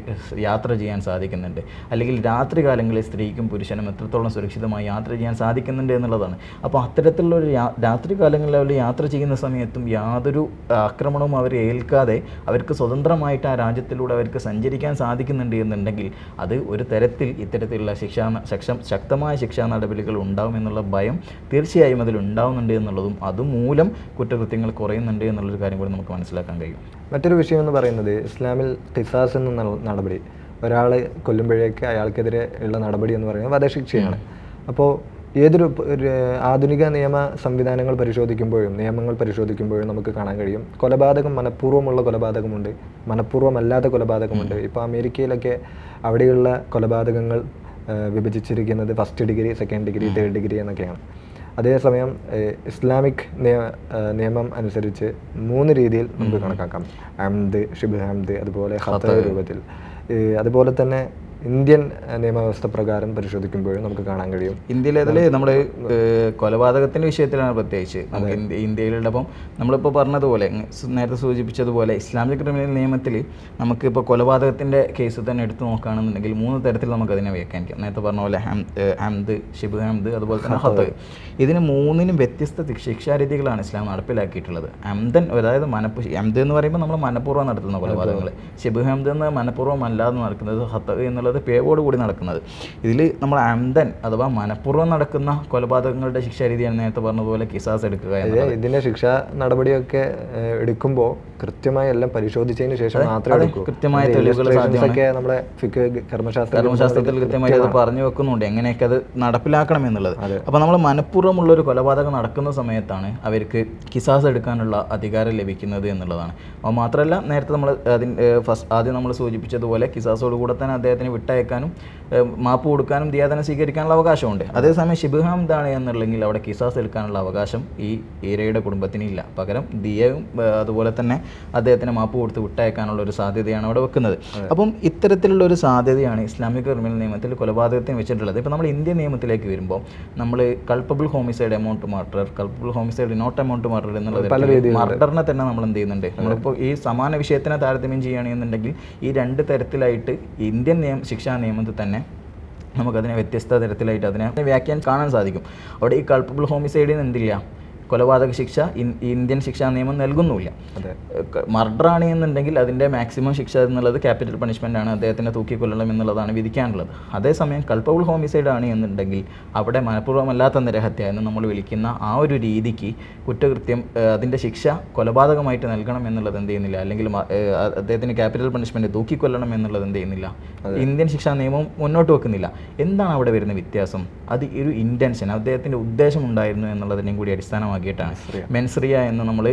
യാത്ര ചെയ്യാൻ സാധിക്കുന്നുണ്ട്. അല്ലെങ്കിൽ രാത്രി കാലങ്ങളിൽ സ്ത്രീക്കും പുരുഷനും എത്രത്തോളം സുരക്ഷിതമായി യാത്ര ചെയ്യാൻ സാധിക്കുന്നുണ്ട് എന്നുള്ളതാണ്. അപ്പോൾ അത്തരത്തിലുള്ള ഒരു രാത്രി കാലങ്ങളിൽ അവർ യാത്ര ചെയ്യുന്ന സമയത്തും യാതൊരു ആക്രമണവും അവർ ഏൽക്കാതെ അവർക്ക് സ്വതന്ത്രമായിട്ട് ആ രാജ്യത്തിലൂടെ അവർക്ക് സഞ്ചരിക്കാൻ സാധിക്കുന്നുണ്ട് എന്നുണ്ടെങ്കിൽ അത് ഒരു തരത്തിൽ ഇത്തരത്തിലുള്ള ശിക്ഷാ ശക്ഷം ശക്തമായ ശിക്ഷാ നടപടികൾ ഉണ്ടാവും എന്നുള്ള ഭയം തീർച്ചയായും അതിൽ ഉണ്ടാവുന്നുണ്ട് എന്നുള്ളതും അതുമൂലം കുറ്റകൃത്യങ്ങൾ കുറയുന്നുണ്ട് എന്നുള്ളൊരു കാര്യം കൂടി നമുക്ക് മനസ്സിലാക്കാൻ കഴിയും. മറ്റൊരു വിഷയം എന്ന് പറയുന്നത് ഇസ്ലാമിൽ ഖിസാസ് എന്ന നടപടി. ഒരാളെ കൊല്ലുമ്പോഴേക്ക് അയാൾക്കെതിരെ ഉള്ള നടപടി എന്ന് പറയുന്നത് വധശിക്ഷയാണ്. അപ്പോൾ ഏതൊരു ആധുനിക നിയമ സംവിധാനങ്ങൾ പരിശോധിക്കുമ്പോഴും നിയമങ്ങൾ പരിശോധിക്കുമ്പോഴും നമുക്ക് കാണാൻ കഴിയും. കൊലപാതകം മനഃപൂർവമുള്ള കൊലപാതകമുണ്ട്. മനഃപൂർവമല്ലാത്ത കൊലപാതകമുണ്ട്. ഇപ്പോൾ അമേരിക്കയിലൊക്കെ അവിടെയുള്ള കൊലപാതകങ്ങൾ വിഭജിച്ചിരിക്കുന്നത് first degree second degree third degree എന്നൊക്കെയാണ്. അതേസമയം ഇസ്ലാമിക് നിയ- നിയമം അനുസരിച്ച് മൂന്ന് രീതിയിൽ നമുക്ക് കണക്കാക്കാം. അഹമ്മദ് ഷിബ് അഹമ്മദ് അതുപോലെ ഹത്ത രൂപത്തിൽ. അതുപോലെ തന്നെ ഇന്ത്യൻ നിയമവ്യവസ്ഥ പ്രകാരം പരിശോധിക്കുമ്പോഴും നമുക്ക് കാണാൻ കഴിയും. ഇന്ത്യയിലേതിൽ നമ്മൾ കൊലപാതകത്തിന്റെ വിഷയത്തിലാണ് പ്രത്യേകിച്ച്. ഇന്ത്യയിലുള്ളപ്പം നമ്മളിപ്പോൾ പറഞ്ഞതുപോലെ നേരത്തെ സൂചിപ്പിച്ചതുപോലെ ഇസ്ലാമിക് ക്രിമിനൽ നിയമത്തിൽ നമുക്ക് നമുക്കിപ്പോൾ കൊലപാതകത്തിന്റെ കേസ് തന്നെ എടുത്തു നോക്കുകയാണെന്നുണ്ടെങ്കിൽ മൂന്ന് തരത്തിൽ നമുക്ക് അതിനെ വ്യാഖ്യാനിക്കാം. നേരത്തെ പറഞ്ഞ പോലെ ഹംദ് ഷിബ് ഹംദ് അതുപോലെ തന്നെ ഹത്ത് ഇതിന് മൂന്നിനും വ്യത്യസ്ത ശിക്ഷാരീതികളാണ് ഇസ്ലാം നടപ്പിലാക്കിയിട്ടുള്ളത്. അംദൻ അതായത് മനപ്പ് അംദ് എന്ന് പറയുമ്പോൾ നമ്മൾ മനഃപൂർവം നടത്തുന്ന കൊലപാതകങ്ങൾ ഷിബ് ഹംദ് എന്ന് മനഃപൂർവം അല്ലാതെ നടക്കുന്നത് ഹത്ത് എന്നുള്ളത് പേവോട് കൂടി നടക്കുന്നത്. ഇതിൽ നമ്മൾ അന്തൻ അഥവാ മനഃപൂർവം നടക്കുന്ന കൊലപാതകങ്ങളുടെ ശിക്ഷാരീതിയാണ് നേരത്തെ പറഞ്ഞതുപോലെ കിസാസ് എടുക്കുക ഇത് എന്നുള്ളത്. ഇതിന്റെ ശിക്ഷാ നടപടിയൊക്കെ എടുക്കുമ്പോൾ കൃത്യമായി എല്ലാം പരിശോധിച്ചതിന് ശേഷം മാത്രമേ കൃത്യമായ ഒക്കെ നമ്മുടെ കർമ്മശാസ്ത്ര കർമ്മശാസ്ത്രത്തിൽ കൃത്യമായി അത് പറഞ്ഞു വെക്കുന്നുണ്ട്. എങ്ങനെയൊക്കെ അത് നടപ്പിലാക്കണം എന്നുള്ളത്. അപ്പോൾ നമ്മൾ മനഃപൂർവമുള്ള ഒരു കൊലപാതകം നടക്കുന്ന സമയത്താണ് അവർക്ക് കിസാസ് എടുക്കാനുള്ള അധികാരം ലഭിക്കുന്നത് എന്നുള്ളതാണ്. അപ്പോൾ മാത്രമല്ല നേരത്തെ നമ്മൾ അതിന് ഫസ്റ്റ് ആദ്യം നമ്മൾ സൂചിപ്പിച്ചതുപോലെ കിസാസോട് കൂടെ തന്നെ അദ്ദേഹത്തിന് വിട്ടയക്കാനും മാപ്പ് കൊടുക്കാനും ദിയാദനം സ്വീകരിക്കാനുള്ള അവകാശമുണ്ട്. അതേസമയം ഷിബുഹാം ദാണ എന്നുള്ളെങ്കിൽ അവിടെ കിസാസ് എടുക്കാനുള്ള അവകാശം ഈ ഈരയുടെ കുടുംബത്തിന് ഇല്ല. പകരം ദിയയും അതുപോലെ തന്നെ അദ്ദേഹത്തിന് മാപ്പ് കൊടുത്ത് വിട്ടയക്കാനുള്ള ഒരു സാധ്യതയാണ് അവിടെ വെക്കുന്നത്. അപ്പം ഇത്തരത്തിലുള്ള ഒരു സാധ്യതയാണ് ഇസ്ലാമിക് ക്രിമിനൽ നിയമത്തിൽ കൊലപാതകത്തിന് വെച്ചിട്ടുള്ളത്. ഇപ്പോൾ നമ്മൾ ഇന്ത്യൻ നിയമത്തിലേക്ക് വരുമ്പോൾ നമ്മൾ culpable homicide amount murder culpable homicide not amount murder എന്നുള്ളത് മർഡറിനെ തന്നെ നമ്മൾ എന്ത് ചെയ്യുന്നുണ്ട്? നമ്മളിപ്പോൾ ഈ സമാന വിഷയത്തിനെ താരതമ്യം ചെയ്യുകയാണെന്നുണ്ടെങ്കിൽ ഈ രണ്ട് തരത്തിലായിട്ട് ഇന്ത്യൻ നിയമ ശിക്ഷാ നിയമത്തിൽ തന്നെ നമുക്കതിനെ വ്യത്യസ്ത തരത്തിലായിട്ട് അതിനെ വ്യാഖ്യാനം കാണാൻ സാധിക്കും. അവിടെ ഈ കൾപ്പബിൾ ഹോമിസൈഡിന് എന്തില്ല? കൊലപാതക ശിക്ഷ ഇന്ത്യൻ ശിക്ഷാ നിയമം നൽകുന്നുമില്ല. ആണ് എന്നുണ്ടെങ്കിൽ അതിന്റെ മാക്സിമം ശിക്ഷ എന്നുള്ളത് ക്യാപിറ്റൽ പണിഷ്മെന്റ് ആണ് അദ്ദേഹത്തിനെ തൂക്കിക്കൊല്ലണം എന്നുള്ളതാണ് വിധിക്കാനുള്ളത്. അതേസമയം കൾപ്പബിൾ ഹോമിസൈഡ് ആണ് എന്നുണ്ടെങ്കിൽ അവിടെ മനഃപൂർവമല്ലാത്ത നിരഹത്യ എന്ന് നമ്മൾ വിളിക്കുന്ന ആ ഒരു രീതിക്ക് കുറ്റകൃത്യം അതിന്റെ അതിന്റെ ശിക്ഷ കൊലപാതകമായിട്ട് നൽകണം എന്നുള്ളത് എന്ത് ചെയ്യുന്നില്ല. അല്ലെങ്കിൽ അദ്ദേഹത്തിന് ക്യാപിറ്റൽ പണിഷ്മെന്റ് തൂക്കിക്കൊല്ലണം എന്നുള്ളത് എന്ത് ചെയ്യുന്നില്ല. ഇന്ത്യൻ ശിക്ഷാ നിയമം മുന്നോട്ട് വെക്കുന്നില്ല. എന്താണ് അവിടെ വരുന്ന വ്യത്യാസം? അത് ഒരു ഇന്റൻഷൻ അദ്ദേഹത്തിന്റെ ഉദ്ദേശം ഉണ്ടായിരുന്നു എന്നുള്ളതിനെയും കൂടി അടിസ്ഥാനമാക്കിയിട്ടാണ് മെൻസ്രിയ. എന്ന് നമ്മൾ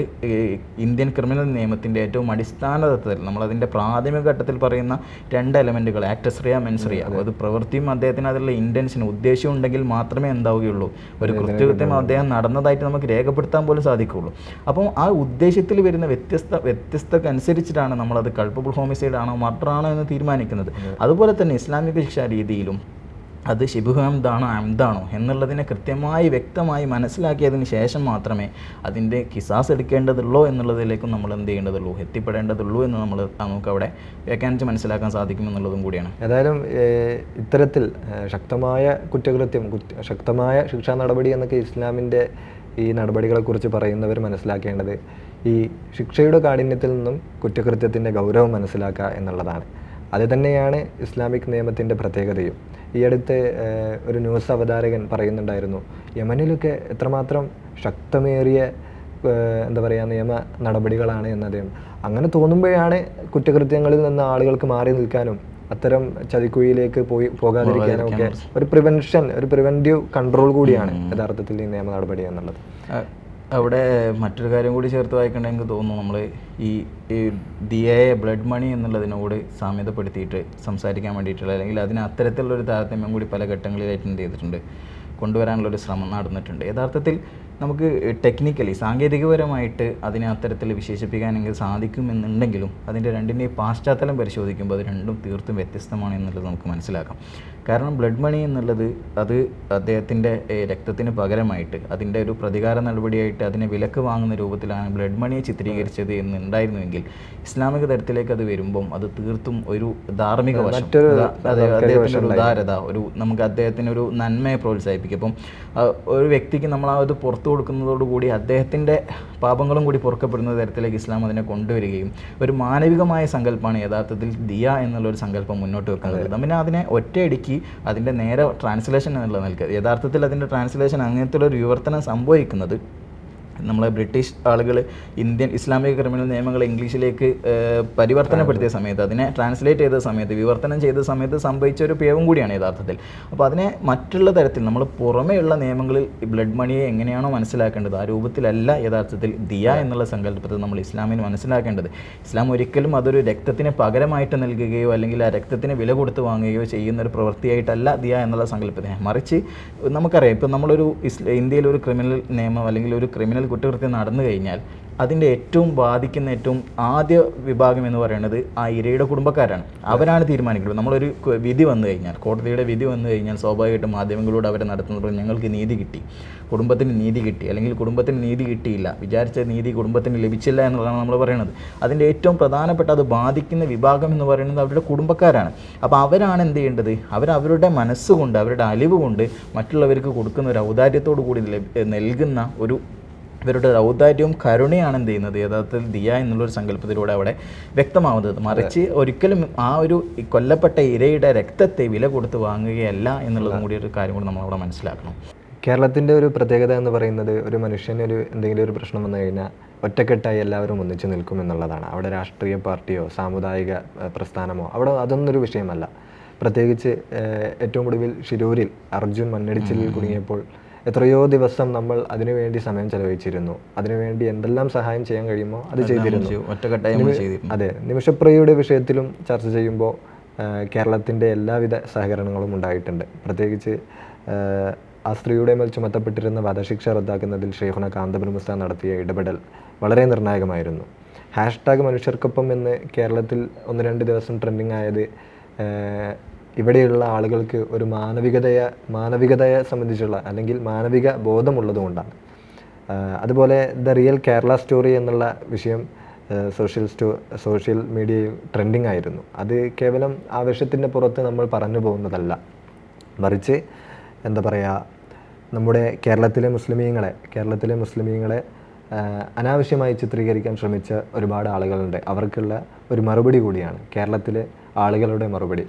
ഇന്ത്യൻ ക്രിമിനൽ നിയമത്തിന്റെ ഏറ്റവും അടിസ്ഥാന തത്വത്തിൽ നമ്മളതിന്റെ പ്രാഥമിക ഘട്ടത്തിൽ പറയുന്ന രണ്ട് എലമെന്റുകൾ ആക്ടസ്രിയ മെൻസ്രിയ. അത്. പ്രവൃത്തിയും അദ്ദേഹത്തിന് അതിലുള്ള ഇന്റൻഷൻ ഉദ്ദേശം ഉണ്ടെങ്കിൽ മാത്രമേ എന്താവുകയുള്ളൂ. ഒരു കൃത്യകൃത്യം അദ്ദേഹം നടന്നതായിട്ട് നമുക്ക് രേഖപ്പെടുത്താൻ പോലും സാധിക്കുകയുള്ളൂ. അപ്പം ആ ഉദ്ദേശത്തിൽ വരുന്ന വ്യത്യസ്ത വ്യത്യസ്തക്കനുസരിച്ചിട്ടാണ് നമ്മളത് കൾപ്പബിൾ ഹോമിസൈഡ് ആണോ മർഡർ ആണോ എന്ന് തീരുമാനിക്കുന്നത്. അതുപോലെ തന്നെ ഇസ്ലാമിക ശിക്ഷാ രീതിയിലും അത് ഷിബുഹംദാണോ അംദാണോ എന്നുള്ളതിനെ കൃത്യമായി വ്യക്തമായി മനസ്സിലാക്കിയതിന് ശേഷം മാത്രമേ അതിന്റെ കിസാസ് എടുക്കേണ്ടതുള്ളൂ എന്നുള്ളതിലേക്കും നമ്മൾ എന്ത് ചെയ്യേണ്ടതുള്ളൂ എത്തിപ്പെടേണ്ടതുള്ളൂ എന്ന് നമ്മൾ നമുക്ക് അവിടെ വ്യാഖ്യാനിച്ച് മനസ്സിലാക്കാൻ സാധിക്കും എന്നുള്ളതും കൂടിയാണ്. ഏതായാലും ഇത്തരത്തിൽ ശക്തമായ കുറ്റകൃത്യം ശക്തമായ ശിക്ഷാ നടപടി എന്നൊക്കെ ഇസ്ലാമിന്റെ ഈ നടപടികളെക്കുറിച്ച് പറയുന്നവർ മനസ്സിലാക്കേണ്ടത് ഈ ശിക്ഷയുടെ കാഠിന്യത്തിൽ നിന്നും കുറ്റകൃത്യത്തിന്റെ ഗൗരവം മനസ്സിലാക്കുക എന്നുള്ളതാണ്. അത് തന്നെയാണ് ഇസ്ലാമിക് നിയമത്തിന്റെ പ്രത്യേകതയും. ഈ അടുത്ത് ഒരു ന്യൂസ് അവതാരകൻ പറയുന്നുണ്ടായിരുന്നു യമനിലൊക്കെ എത്രമാത്രം ശക്തമേറിയ എന്താ പറയുക നിയമ നടപടികളാണ് എന്നദ്ദേഹം. അങ്ങനെ തോന്നുമ്പോഴാണ് കുറ്റകൃത്യങ്ങളിൽ നിന്ന് ആളുകൾക്ക് മാറി നിൽക്കാനും അത്തരം ചതിക്കുഴിയിലേക്ക് പോയി പോകാതിരിക്കാനും ഒക്കെ ഒരു പ്രിവെൻഷൻ ഒരു പ്രിവെന്റീവ് കൺട്രോൾ കൂടിയാണ് യഥാർത്ഥത്തിൽ ഈ നിയമ നടപടി എന്നുള്ളത്. അവിടെ മറ്റൊരു കാര്യം കൂടി ചേർത്ത് എനിക്ക് തോന്നുന്നു. നമ്മൾ ഈ എ ബ്ലഡ് മണി എന്നുള്ളതിനോട് സാമ്യതപ്പെടുത്തിയിട്ട് സംസാരിക്കാൻ വേണ്ടിയിട്ടുള്ള അല്ലെങ്കിൽ അതിന് അത്തരത്തിലുള്ളൊരു താരതമ്യം കൂടി പല ഘട്ടങ്ങളിലായിട്ട് എന്ത് ചെയ്തിട്ടുണ്ട്. കൊണ്ടുവരാനുള്ളൊരു ശ്രമം നടന്നിട്ടുണ്ട്. യഥാർത്ഥത്തിൽ നമുക്ക് ടെക്നിക്കലി സാങ്കേതികപരമായിട്ട് അതിനെ അത്തരത്തിൽ വിശേഷിപ്പിക്കാനെങ്കിൽ സാധിക്കുമെന്നുണ്ടെങ്കിലും അതിന്റെ രണ്ടിന്റെയും പാശ്ചാത്തലം പരിശോധിക്കുമ്പോൾ അത് രണ്ടും തീർത്തും വ്യത്യസ്തമാണ് എന്നുള്ളത് നമുക്ക് മനസ്സിലാക്കാം. കാരണം ബ്ലഡ് മണി എന്നുള്ളത് അത് അദ്ദേഹത്തിന്റെ രക്തത്തിന് പകരമായിട്ട് അതിന്റെ ഒരു പ്രതികാര നടപടിയായിട്ട് അതിനെ വിലക്ക് വാങ്ങുന്ന രൂപത്തിലാണ് ബ്ലഡ് മണിയെ ചിത്രീകരിച്ചത് എന്നുണ്ടായിരുന്നുവെങ്കിൽ ഇസ്ലാമിക തരത്തിലേക്ക് അത് വരുമ്പം അത് തീർത്തും ഒരു ധാർമ്മിക വശം. അദ്ദേഹത്തിന്റെ ഒരു ഉദാരത ഒരു നമുക്ക് അദ്ദേഹത്തിന് ഒരു നന്മയെ പ്രോത്സാഹിപ്പിക്കും. അപ്പം ഒരു വ്യക്തിക്ക് നമ്മൾ ആ ഇത് പുറത്തു കൊടുക്കുന്നതോടുകൂടി അദ്ദേഹത്തിന്റെ പാപങ്ങളും കൂടി പൊറുക്കപ്പെടുന്ന തരത്തിലേക്ക് ഇസ്ലാം അതിനെ കൊണ്ടുവരികയും ഒരു മാനവികമായ സങ്കല്പമാണ് യഥാർത്ഥത്തിൽ ദിയ എന്നുള്ളൊരു സങ്കല്പം മുന്നോട്ട് വെക്കുന്നത്. പിന്നെ അതിനെ ഒറ്റയടിക്ക് അതിന്റെ നേരെ ട്രാൻസ്ലേഷൻ എന്നുള്ള നൽകുക യഥാർത്ഥത്തിൽ അതിന്റെ ട്രാൻസ്ലേഷൻ അങ്ങനത്തെ ഒരു വിവർത്തനം സംഭവിക്കുന്നത് നമ്മളെ ബ്രിട്ടീഷ് ആളുകൾ ഇന്ത്യൻ ഇസ്ലാമിക ക്രിമിനൽ നിയമങ്ങൾ ഇംഗ്ലീഷിലേക്ക് പരിവർത്തനപ്പെടുത്തിയ സമയത്ത് അതിനെ ട്രാൻസ്ലേറ്റ് ചെയ്ത സമയത്ത് വിവർത്തനം ചെയ്ത സമയത്ത് സംഭവിച്ച ഒരു പേവും കൂടിയാണ് യഥാർത്ഥത്തിൽ. അപ്പോൾ അതിനെ മറ്റുള്ള തരത്തിൽ നമ്മൾ പുറമേയുള്ള നിയമങ്ങളിൽ ബ്ലഡ് മണിയെ എങ്ങനെയാണോ മനസ്സിലാക്കേണ്ടത് ആ രൂപത്തിലല്ല യഥാർത്ഥത്തിൽ ദിയ എന്നുള്ള സങ്കല്പത്തിൽ നമ്മൾ ഇസ്ലാമിന് മനസ്സിലാക്കേണ്ടത്. ഇസ്ലാം ഒരിക്കലും അതൊരു രക്തത്തിന് പകരമായിട്ട് നൽകുകയോ അല്ലെങ്കിൽ ആ രക്തത്തിന് വില കൊടുത്ത് വാങ്ങുകയോ ചെയ്യുന്ന ഒരു പ്രവൃത്തിയായിട്ടല്ല ദിയ എന്നുള്ള സങ്കല്പത്തിനെ മറിച്ച് നമുക്കറിയാം ഇപ്പം നമ്മളൊരു ഇസ്ല ഇന്ത്യയിൽ ഒരു ക്രിമിനൽ നിയമം അല്ലെങ്കിൽ ഒരു ക്രിമിനൽ അല്ലെങ്കിൽ കുറ്റകൃത്യം നടന്നു കഴിഞ്ഞാൽ അതിന്റെ ഏറ്റവും ബാധിക്കുന്ന ഏറ്റവും ആദ്യ വിഭാഗം എന്ന് പറയുന്നത് ആ ഇരയുടെ കുടുംബക്കാരാണ്. അവരാണ് തീരുമാനിക്കുന്നത്. നമ്മളൊരു വിധി വന്നു കഴിഞ്ഞാൽ കോടതിയുടെ വിധി വന്നു കഴിഞ്ഞാൽ സ്വാഭാവികമായിട്ടും മാധ്യമങ്ങളിലൂടെ അവരെ നടത്തുന്നത് ഞങ്ങൾക്ക് നീതി കിട്ടി. കുടുംബത്തിന് നീതി കിട്ടി. അല്ലെങ്കിൽ കുടുംബത്തിന് നീതി കിട്ടിയില്ല. വിചാരിച്ച നീതി കുടുംബത്തിന് ലഭിച്ചില്ല എന്നുള്ളതാണ് നമ്മൾ പറയുന്നത്. അതിന്റെ ഏറ്റവും പ്രധാനപ്പെട്ട അത് ബാധിക്കുന്ന വിഭാഗം എന്ന് പറയുന്നത് അവരുടെ കുടുംബക്കാരാണ്. അപ്പോൾ അവരാണ് എന്ത് ചെയ്യേണ്ടത്? അവരുടെ മനസ്സുകൊണ്ട് അവരുടെ അലിവ് കൊണ്ട് മറ്റുള്ളവർക്ക് കൊടുക്കുന്ന ഒരു ഔദാര്യത്തോടു കൂടി നൽകുന്ന ഒരു ഇവരുടെ ഔദാര്യവും കരുണയാണ് എന്ത് ചെയ്യുന്നത്? യഥാർത്ഥത്തിൽ ദിയ എന്നുള്ളൊരു സങ്കല്പത്തിലൂടെ അവിടെ വ്യക്തമാവുന്നത്. മറിച്ച് ഒരിക്കലും ആ ഒരു കൊല്ലപ്പെട്ട ഇരയുടെ രക്തത്തെ വില കൊടുത്ത് വാങ്ങുകയല്ല എന്നുള്ളതും കൂടി ഒരു കാര്യം കൂടി നമ്മളവിടെ മനസ്സിലാക്കണം. കേരളത്തിന്റെ ഒരു പ്രത്യേകത എന്ന് പറയുന്നത് ഒരു മനുഷ്യന് ഒരു എന്തെങ്കിലും ഒരു പ്രശ്നം വന്നു കഴിഞ്ഞാൽ ഒറ്റക്കെട്ടായി എല്ലാവരും ഒന്നിച്ച് നിൽക്കും എന്നുള്ളതാണ്. അവിടെ രാഷ്ട്രീയ പാർട്ടിയോ സാമുദായിക പ്രസ്ഥാനമോ അവിടെ അതൊന്നൊരു വിഷയമല്ല. പ്രത്യേകിച്ച് ഏറ്റവും ഒടുവിൽ ഷിരൂരിൽ അർജുൻ മണ്ണിടിച്ചിലിൽ കുടുങ്ങിയപ്പോൾ എത്രയോ ദിവസം നമ്മൾ അതിനുവേണ്ടി സമയം ചെലവഴിച്ചിരുന്നു. അതിനുവേണ്ടി എന്തെല്ലാം സഹായം ചെയ്യാൻ കഴിയുമോ അത് ചെയ്തിരുന്നു. ഒറ്റക്കെട്ടായി അതെ നിമിഷപ്രിയയുടെ വിഷയത്തിലും ചർച്ച ചെയ്യുമ്പോൾ കേരളത്തിന്റെ എല്ലാവിധ സഹകരണങ്ങളും ഉണ്ടായിട്ടുണ്ട്. പ്രത്യേകിച്ച് ആ സ്ത്രീയുടെ മേൽ ചുമത്തപ്പെട്ടിരുന്ന വധശിക്ഷ റദ്ദാക്കുന്നതിൽ ഷെയ്ഖുന കാന്തപുരമുസ്ത നടത്തിയ ഇടപെടൽ വളരെ നിർണായകമായിരുന്നു. ഹാഷ്ടാഗ് മനുഷ്യർക്കൊപ്പം എന്ന് കേരളത്തിൽ ഒന്ന് രണ്ട് ദിവസം ട്രെൻഡിങ് ആയത് ഇവിടെയുള്ള ആളുകൾക്ക് ഒരു മാനവികതയെ മാനവികതയെ സംബന്ധിച്ചുള്ള അല്ലെങ്കിൽ മാനവിക ബോധമുള്ളതുകൊണ്ടാണ് അതുപോലെ ദ റിയൽ കേരള സ്റ്റോറി എന്നുള്ള വിഷയം സോഷ്യൽ സ്റ്റോ സോഷ്യൽ മീഡിയയിൽ ട്രെൻഡിങ് ആയിരുന്നു. അത് കേവലം ആവേശത്തിന്റെ പുറത്ത് നമ്മൾ പറഞ്ഞു പോകുന്നതല്ല. മറിച്ച് എന്താ പറയുക നമ്മുടെ കേരളത്തിലെ മുസ്ലിമീങ്ങളെ കേരളത്തിലെ മുസ്ലിമീങ്ങളെ അനാവശ്യമായി ചിത്രീകരിക്കാൻ ശ്രമിച്ച ഒരുപാട് ആളുകളുണ്ട്. അവർക്കുള്ള ഒരു മറുപടി കൂടിയാണ് കേരളത്തിലെ ആളുകളുടെ മറുപടി.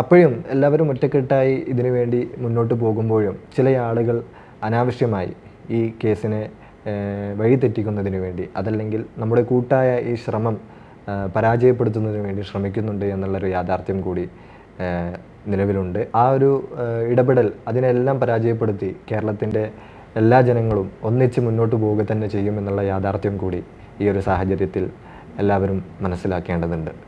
അപ്പോഴും എല്ലാവരും ഒറ്റക്കെട്ടായി ഇതിനു വേണ്ടി മുന്നോട്ട് പോകുമ്പോഴും ചില ആളുകൾ അനാവശ്യമായി ഈ കേസിനെ വഴിതെറ്റിക്കുന്നതിന് വേണ്ടി അതല്ലെങ്കിൽ നമ്മുടെ കൂട്ടായ ഈ ശ്രമം പരാജയപ്പെടുത്തുന്നതിന് വേണ്ടി ശ്രമിക്കുന്നുണ്ട് എന്നുള്ളൊരു യാഥാർത്ഥ്യം കൂടി നിലവിലുണ്ട്. ആ ഒരു ഇടപെടൽ അതിനെല്ലാം പരാജയപ്പെടുത്തി കേരളത്തിന്റെ എല്ലാ ജനങ്ങളും ഒന്നിച്ച് മുന്നോട്ട് പോവുക തന്നെ ചെയ്യുമെന്നുള്ള യാഥാർത്ഥ്യം കൂടി ഈ ഒരു സാഹചര്യത്തിൽ എല്ലാവരും മനസ്സിലാക്കേണ്ടതുണ്ട്.